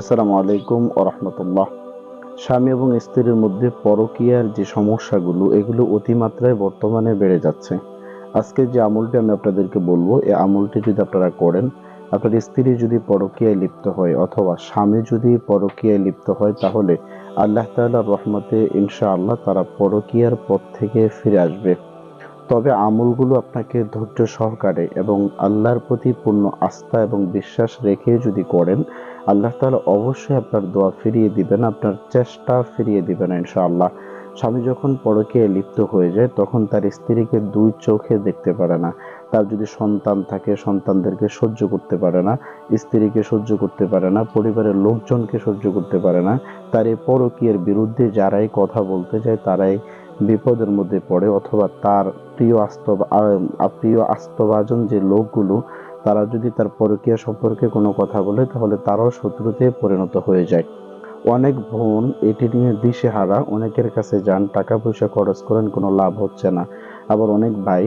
আসসালামু আলাইকুম ও রহমতুল্লাহ। স্বামী এবং স্ত্রীর মধ্যে পরকীয়ার যে সমস্যাগুলো, এগুলো অতিমাত্রায় বর্তমানে বেড়ে যাচ্ছে। আজকে যে আমলটি আমি আপনাদেরকে বলব এই আমলটি যদি আপনারা করেন, আপনার স্ত্রী যদি পরকীয়ায় লিপ্ত হয় অথবা স্বামী যদি পরকীয়ায় লিপ্ত হয়, তাহলে আল্লাহ তাআলার রহমতে ইনশাআল্লাহ তারা পরকীয়ার পথ থেকে ফিরে আসবে। তবে আমলগুলো আপনাকে ধৈর্য সহকারে এবং আল্লাহর প্রতি পূর্ণ আস্থা এবং বিশ্বাস রেখে যদি করেন আল্লাহ তাআলা অবশ্যই আপনার দোয়া ফিরিয়ে দিবেন, আপনার চেষ্টা ফিরিয়ে দিবেন ইনশাআল্লাহ। স্বামী যখন পরকীয়ায় লিপ্ত হয়ে যায়, তখন তার স্ত্রীকে দুই চোখে দেখতে পারে না। তার যদি সন্তান থাকে, সন্তানদেরকে সহ্য করতে পারে না, স্ত্রীকে সহ্য করতে পারে না, পরিবারের লোকজনকে সহ্য করতে পারে না, তার এই পরকীয়ার বিরুদ্ধে যারাই কথা বলতে যায়, তারাই বিপদের মধ্যে পড়ে, অথবা তার প্রিয় আস্তব প্রিয় আস্তভাজন যে লোকগুলো তারা যদি তার পরকীয়া সম্পর্কে কোনো কথা বলে, তাহলে তারাও শত্রুতে পরিণত হয়ে যায়। অনেক বোন এটি নিয়ে দিশেহারা, অনেকের কাছে যান টাকা পয়সা খরচ করেন, কোনো লাভ হচ্ছে না। আবার অনেক ভাই,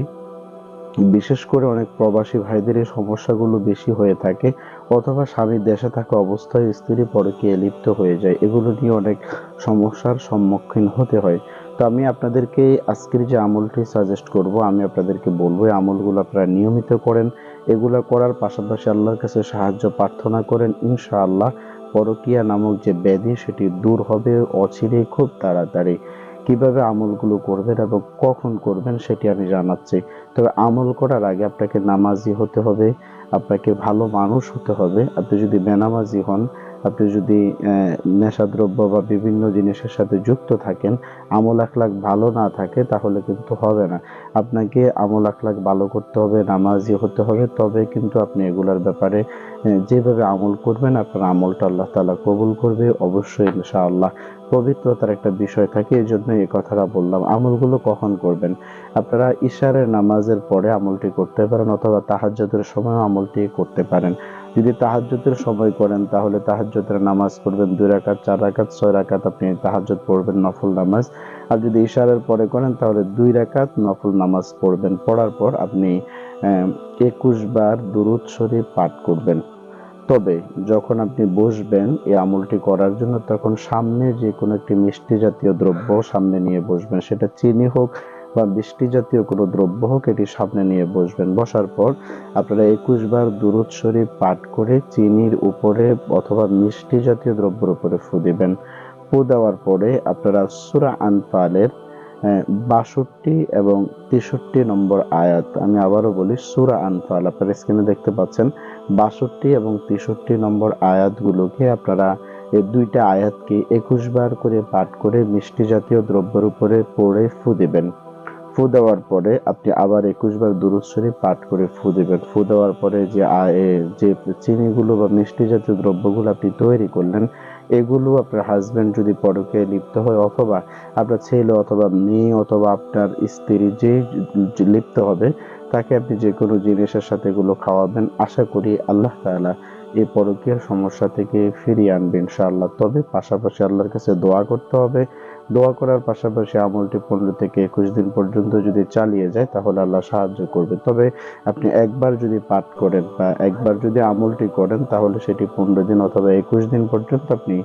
বিশেষ করে অনেক প্রবাসী ভাইদের এই সমস্যাগুলো বেশি হয়ে থাকে, অথবা স্বামী দেশে থাকা অবস্থায় স্ত্রী পরকীয়া লিপ্ত হয়ে যায়। এগুলো নিয়ে অনেক সমস্যার সম্মুখীন হতে হয়। তো আমি আপনাদেরকে আজকের যে আমলটি সাজেস্ট করব, আমি আপনাদেরকে বলব, এই আমলগুলো আপনারা নিয়মিত করেন। এগুলো করার পাশাপাশি আল্লাহর কাছে সাহায্য প্রার্থনা করেন, ইনশাআল্লাহ পরকিয়া নামক যে ব্যাধি সেটি দূর হবে অচিরে খুব তাড়াতাড়ি। কীভাবে আমলগুলো করবেন এবং কখন করবেন সেটি আমি জানাচ্ছি। তবে আমল করার আগে আপনাকে নামাজি হতে হবে, আপনাকে ভালো মানুষ হতে হবে। আপনি যদি বেনামাজি হন আপনি যদি নেশাদ্রব্য বা বিভিন্ন জিনিসের সাথে যুক্ত থাকেন, আমল আখলাক ভালো না থাকে, তাহলে কিন্তু হবে না। আপনাকে আমল আখলাক ভালো করতে হবে, নামাজি হতে হবে, তবে কিন্তু আপনি এগুলার ব্যাপারে যেভাবে আমল করবেন, আপনার আমলটা আল্লাহ তালা কবুল করবে। অবশ্যই ইনশাআল্লাহ পবিত্রতার একটা বিষয় থাকে এই জন্য এই কথাটা বললাম। আমলগুলো কখন করবেন? আপনারা ইশারের নামাজের পরে আমলটি করতে পারেন, অথবা তাহাজ্জুদের সময় আমলটি করতে পারেন। যদি তাহাজ্জুদের সময় করেন, তাহলে তাহাজ্জুদের নামাজ পড়বেন দুই রাকাত, চার রাকাত, ছয় রাকাত আপনি তাহাজ্জুদ পড়বেন, নফল নামাজ। আর যদি ইশারের পরে করেন, তাহলে দুই রাকাত নফল নামাজ পড়বেন। পড়ার পর আপনি একুশ বার দুরুদ শরীফ পাঠ করবেন। তবে যখন আপনি বসবেন এই আমলটি করার জন্য, তখন সামনে যে কোনো একটি মিষ্টি জাতীয় দ্রব্য সামনে নিয়ে বসবেন। সেটা চিনি হোক বা বৃষ্টি জাতীয় কোনো দ্রব্য হোক, এটি সামনে নিয়ে বসবেন। বসার পর আপনারা একুশ বার দুরুদ শরীফ পাঠ করে চিনির উপরে অথবা মিষ্টি জাতীয় দ্রব্যের উপরে ফু দিবেন। ফু দেওয়ার পরে আপনারা সুরা আনফালের বাষট্টি এবং তেষট্টি নম্বর আয়াত, আমি আবারও বলি সুরা আনফাল, আপনারা স্ক্রিনে দেখতে পাচ্ছেন, বাষট্টি এবং তেষট্টি নম্বর আয়াতগুলোকে আপনারা এই দুইটা আয়াতকে একুশ বার করে পাঠ করে মিষ্টি জাতীয় দ্রব্যের উপরে পড়ে ফু দিবেন। ফু দেওয়ার পরে আপনি আবার একুশ বার দুরুদ শরীফ পাঠ করে ফু দিবেন। ফু দেওয়ার পরে যে যে চিনিগুলো বা মিষ্টি জাতীয় দ্রব্যগুলো আপনি তৈরি করলেন, এগুলো আপনার হাজব্যান্ড যদি পরকে লিপ্ত হয় অথবা আপনার ছেলে অথবা মেয়ে অথবা আপনার স্ত্রী যে লিপ্ত হবে, তাকে আপনি যে কোনো জিনিসের সাথে এগুলো খাওয়াবেন। আশা করি আল্লাহ তাআলা এই পরকীয়ার সমস্যা থেকে ফিরিয়ে আনবে ইনশাআল্লাহ। তবে পাশাপাশি আল্লাহর কাছে দোয়া করতে হবে। দোয়া করার পাশাপাশি আমলটি পনেরো থেকে একুশ দিন পর্যন্ত যদি চালিয়ে যায়, তাহলে আল্লাহ সাহায্য করবে। তবে আপনি একবার যদি পাঠ করেন বা একবার যদি আমলটি করেন, তাহলে সেটি পনেরো দিন অথবা একুশ দিন পর্যন্ত আপনি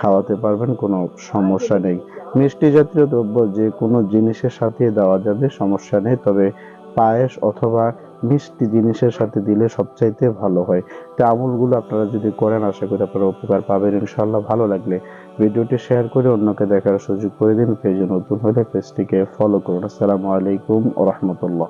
খাওয়াতে পারবেন, কোনো সমস্যা নেই। মিষ্টি জাতীয় দ্রব্য যে কোনো জিনিসের সাথে দেওয়া যাবে, সমস্যা নেই। তবে পায়েস অথবা মিষ্টি জিনিসের সাথে দিলে সবচাইতে ভালো হয়। তো আমলগুলো আপনারা যদি করেন, আশা করি আপনারা উপকার পাবেন। ইনশাআল্লাহ ভালো লাগলে ভিডিওটি শেয়ার করে অন্যকে দেখার সুযোগ করে দিন। পেজে নতুন হলে পেজটিকে ফলো করুন। আসসালামু আলাইকুম রহমতুল্লাহ।